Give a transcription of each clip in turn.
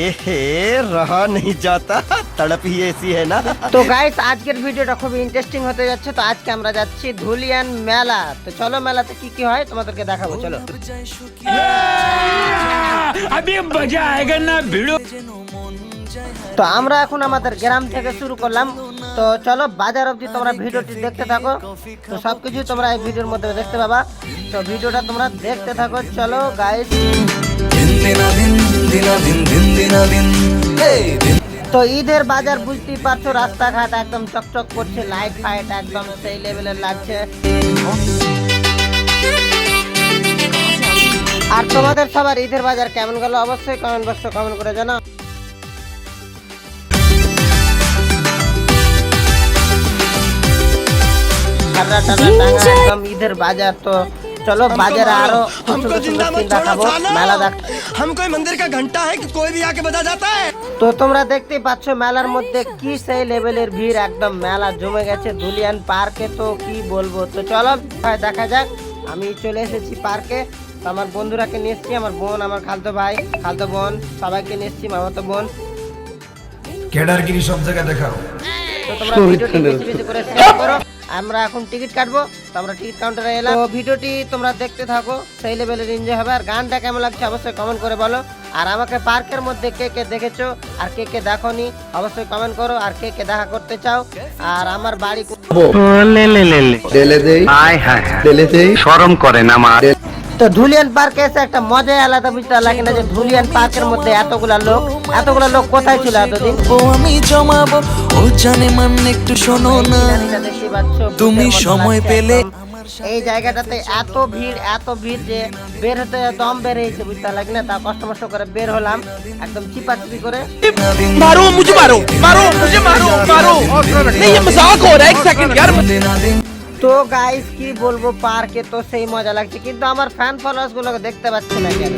এহে রহা নেই যাতা তড়প হি এসি হ্যায় না। তো গাইস আজকের ভিডিওটা খুব ইন্টারেস্টিং হতে যাচ্ছে তো আজকে আমরা যাচ্ছি ধুলিয়ান মেলা। তো চলো মেলাতে কি কি হয় তোমাদেরকে দেখাবো চলো। আবি মজা আয়েগা না ভিডিও তো আমরা এখন আমাদের গ্রাম থেকে শুরু করলাম। তো চলো বাজার অবধি তোমরা ভিডিওটি দেখতে থাকো। তো সব কিছু তোমরা এই ভিডিওর মধ্যে দেখতে পাবা। তো ভিডিওটা তোমরা দেখতে থাকো চলো গাইড তো ঈদের বাজার বুঝতেই পারছ রাস্তাঘাট একদম চকচক করছে লাইট ফাইট একদম সেই লেভেলের লাগছে। আর তোমাদের সবার ঈদের বাজার কেমন গেল? অবশ্যই কমেন্ট বক্সে কমেন্ট করে জানাও। একদম ঈদের বাজার তো চলো বাজারে আরো हमको সুন্দর जिंदा সুন্দর मत সিন छोड़ो দেখাবো सालो মেলা দেখ हम कोई मंदिर का घंटा है कि कोई भी आके बजा जाता है তো তোমরা দেখতেই পাচ্ছ মেলার মধ্যে কি সেই লেভেলের ভিড় একদম মেলা জমে গেছে ধুলিয়ান পার্কে তো কি বলবো তো চলো ভাই দেখা যাক আমি চলে এসেছি পার্কে তো আমার বন্ধুরাকে নিয়ে এসেছি আমার বোন আমার খালতো ভাই খালতো বোন সবাইকে নিয়ে এসেছি মামাতো বোন কেডারগিরি সব জায়গায় দেখাও তো তোমরা ভিডিওটি বেশি বেশি করে শেয়ার করো আমরা এখন টিকিট কাটবো তো আমরা টিকিট কাউন্টারে এলাম। তো ভিডিওটি তোমরা দেখতে থাকো সেই লেভেলের এনজয় হবে। আর গানটা কেমন লাগছে অবশ্যই কমেন্ট করে বলো। আর আমাকে পার্কের মধ্যে কে কে দেখেছ আর কে কে দেখোনি অবশ্যই কমেন্ট করো। আর কে কে দেখা করতে চাও আর আমার বাড়ি কো- লে দেই। ঢেলে দেই। শরম করে না আমার তো ধুলিয়ান পার্কে এসে একটা মজাই আলাদা বুঝতে লাগে না যে ধুলিয়ান পার্কের মধ্যে এতগুলা লোক এতগুলা লোক কোথায় ছিল এতদিন ও আমি জমাবো ও জানে মান একটু শোনো না জানিটা দেখতেই পাচ্ছ, তুমি ভূতের মতো সময় লাগছে পেলে একদম। এই জায়গাটাতে এত ভিড় এত ভিড় যে বের হতে দম বেরিয়েছে বুঝতে লাগে না তা কষ্ট মষ্ট করে বের হলাম একদম চিপা চিপি করে मारो मुझे मारो मारो मुझे मारो मारो नहीं ये मजाक हो रहा है एक सेकंड यार তো গাইস কি বলব পার্কে তো সেই মজা লাগছে, কিন্তু আমার ফ্যান ফলোয়ার্স গুলোকে দেখতে পাচ্ছি না কেন?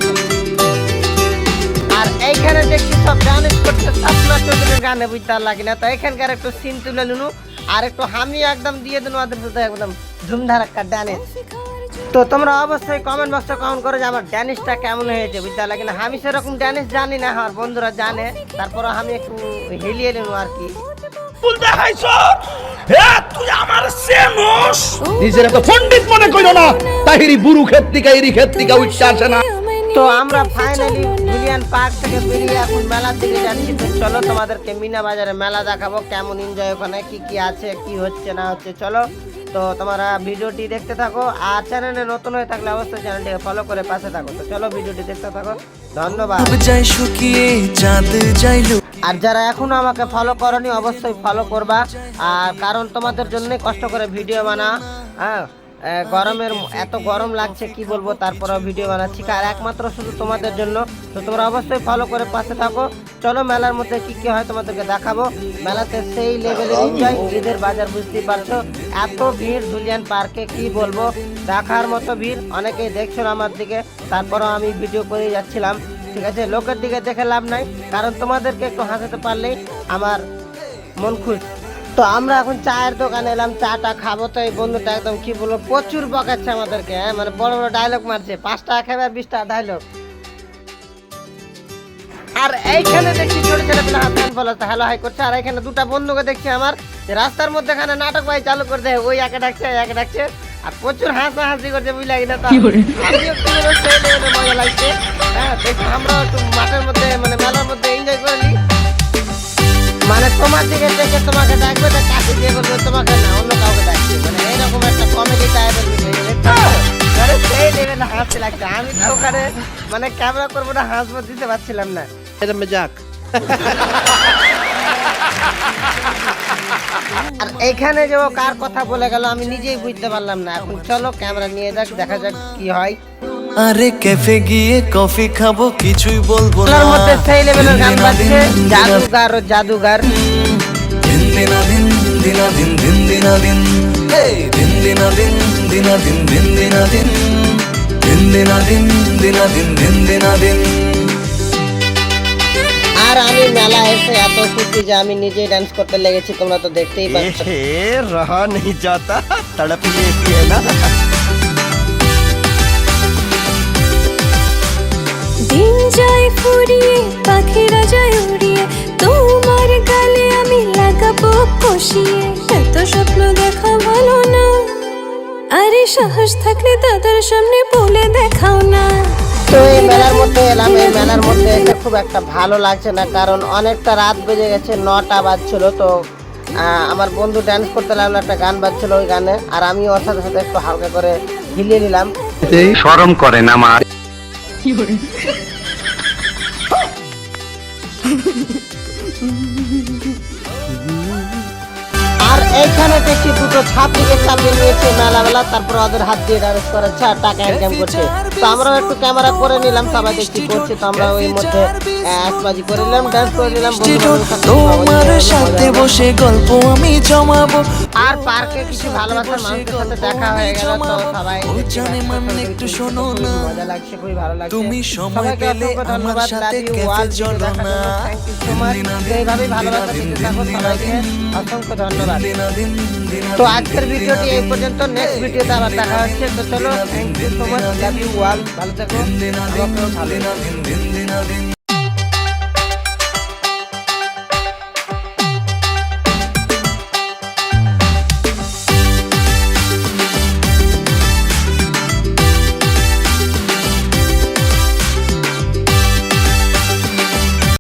আর এইখানে দেখছি সব ডান্স করতে স্বপ্না চৌধুরীর গানে বুঝতে লাগে না। তো এখানকার একটু সিন তুলে নিনু আর একটু হামি একদম দিয়ে দিন ওদের একদম ধুমধারাক্কা ডান্স তো তোমরা অবশ্যই কমেন্ট বক্সে কমেন্ট করো যে আমার ড্যানিশটা কেমন হয়েছে, বুঝতে লাগে না। আমি সেরকম ড্যানিশ জানি না, আমার বন্ধুরা জানে। তারপর আমি একটু হিলিয়ে নেব আর কি। নিজের এত পণ্ডিত মনে কইরো না। তাহিরি বুরু ক্ষেত্রিকা ইরি ক্ষেত্রিকা উচ্চা আসে না। তো আমরা ফাইনালি জুলিয়ান পার্ক থেকে বেরিয়ে এখন মেলার দিকে যাচ্ছি। তো চলো তোমাদেরকে মিনা বাজারে মেলা দেখাবো কেমন এনজয় ওখানে কি কি আছে কি হচ্ছে না হচ্ছে চলো। তো তোমরা ভিডিওটি দেখতে থাকো আর চ্যানেলে নতুন হয়ে থাকলে অবশ্যই চ্যানেলটিকে ফলো করে পাশে থাকো। তো চলো ভিডিওটি দেখতে থাকো ধন্যবাদ। আর যারা এখনও আমাকে ফলো করনি অবশ্যই ফলো করবা। আর কারণ তোমাদের জন্যই কষ্ট করে ভিডিও বানা হ্যাঁ গরমের এত গরম লাগছে, কি বলব, তারপরেও ভিডিও বানাচ্ছি। আর একমাত্র শুধু তোমাদের জন্য, তো তোমরা অবশ্যই ফলো করে পাশে থাকো। চলো মেলার মধ্যে কি কি হয় তোমাদেরকে দেখাবো। মেলাতে সেই লেভেলের এনজয় ঈদের বাজার বুঝতেই পারছ। এত ভিড় ধুলিয়ান পার্কে, কি বলব, দেখার মতো ভিড়, অনেকেই দেখছ আমার দিকে। তারপরেও আমি ভিডিও করে যাচ্ছিলাম, ঠিক আছে? লোকের দিকে দেখে লাভ নাই, কারণ তোমাদেরকে একটু হাসাতে পারলেই আমার মন খুশ। তো আমরা এখন চায়ের দোকানে এলাম চাটা খাব। তো এই বন্ধুটা একদম কি বলব প্রচুর বকাচ্ছে আমাদেরকে হ্যাঁ? মানে বড় বড় ডায়লগ মারছে পাঁচ টাকা খাবে আর বিশ টাকা ডায়লগ আর এইখানে দেখছি ছোট ছেলে পেলে হাত ফলাচ্ছে হ্যালো হাই করছে। আর এখানে দুটা বন্ধুকে দেখছি আমার রাস্তার মধ্যে এখানে নাটক ভাই চালু করে দেয় ওই একে ডাকছে একে ডাকছে। আর প্রচুর হাসা হাসি করছে বুঝলা কিনা তা মজা লাগছে। হ্যাঁ দেখি আমরাও একটু মাঠের মধ্যে মানে মেলার মধ্যে এনজয় করে। নিই তোমার দিকে দেখে তোমাকে ডাকবে তো কাছে দিয়ে বলবে তোমাকে না অন্য কাউকে ডাকবে মানে এইরকম একটা কমেডি টাইপের মানে সেই লেভেলে হাসতে লাগছে। আমি তো ওখানে মানে ক্যামেরা করব না হাসবো দিতে পারছিলাম না। এটা মজাক। আর এইখানে যে কার কথা বলে গেল আমি নিজেই বুঝতে পারলাম না। এখন চলো ক্যামেরা নিয়ে যাক দেখা যাক কি হয়। আরে ক্যাফে গিয়ে কফি খাব কিছুই বলব না মধ্যে সেই লেভেলের গান বাজছে জাদুগার ও জাদুগার দিন দিন দিন দিন দিন দিন দিন দিন এই দিন দিন দিন দিন দিন দিন দিন দিন দিন দিন দিন দিন দিন দিন দিন দিন আর আমি মেলা এসে এত খুশি যে আমি নিজে ডান্স করতে লেগেছি তোমরা তো দেখতেই পাচ্ছ রহা নেই যাতা তড়পিয়ে না দিন যায় ফুরিয়ে পাখিরা যায় উড়িয়ে তোমার গালে আমি লাগাবো কষিয়ে। এত স্বপ্ন দেখা ভালো না। আরে সাহস থাকলে দাদার সামনে বলে দেখাও না। তো এই মেলার মধ্যে এলাম এই মেলার মধ্যে এটা খুব একটা ভালো লাগছে না কারণ অনেকটা রাত বেজে গেছে নটা বাজছিল। তো আমার বন্ধু ড্যান্স করতে লাগল একটা গান বাজছিল ওই গানে আর আমি ওর সাথে সাথে একটু হালকা করে হিলিয়ে নিলাম। শরম করে না মা আর এইখানে দেখছি দুটো ছাত্রীকে সামনে নিয়েছে মেলা বেলা তারপর ওদের হাত দিয়ে ডান্স করাচ্ছে আর টাকা ইনকাম করছে। তো আমরাও একটু ক্যামেরা করে নিলাম সবাই দেখছি করছে তো আমরা ওই মধ্যে একবাজি করে নিলাম ডান্স করে নিলাম তোমার সাথে বসে গল্প আমি জমাবো আর পার্কে কিছু ভালোবাসার মানুষের সাথে দেখা হয়ে গেল তো সবাই জানে মান একটু শোনো না মজা লাগছে খুবই ভালো লাগছে তুমি সময় পেলে আমার সাথে ক্যাফে চলো না। ভালোবাসা দিতে থাকো সবাইকে অসংখ্য ধন্যবাদ তো আজকের ভিডিওটি এই পর্যন্ত নেক্সট ভিডিওতে আবার দেখা হচ্ছে তো চলো thank you so much love you ওয়াল ভালো থাকো ভালো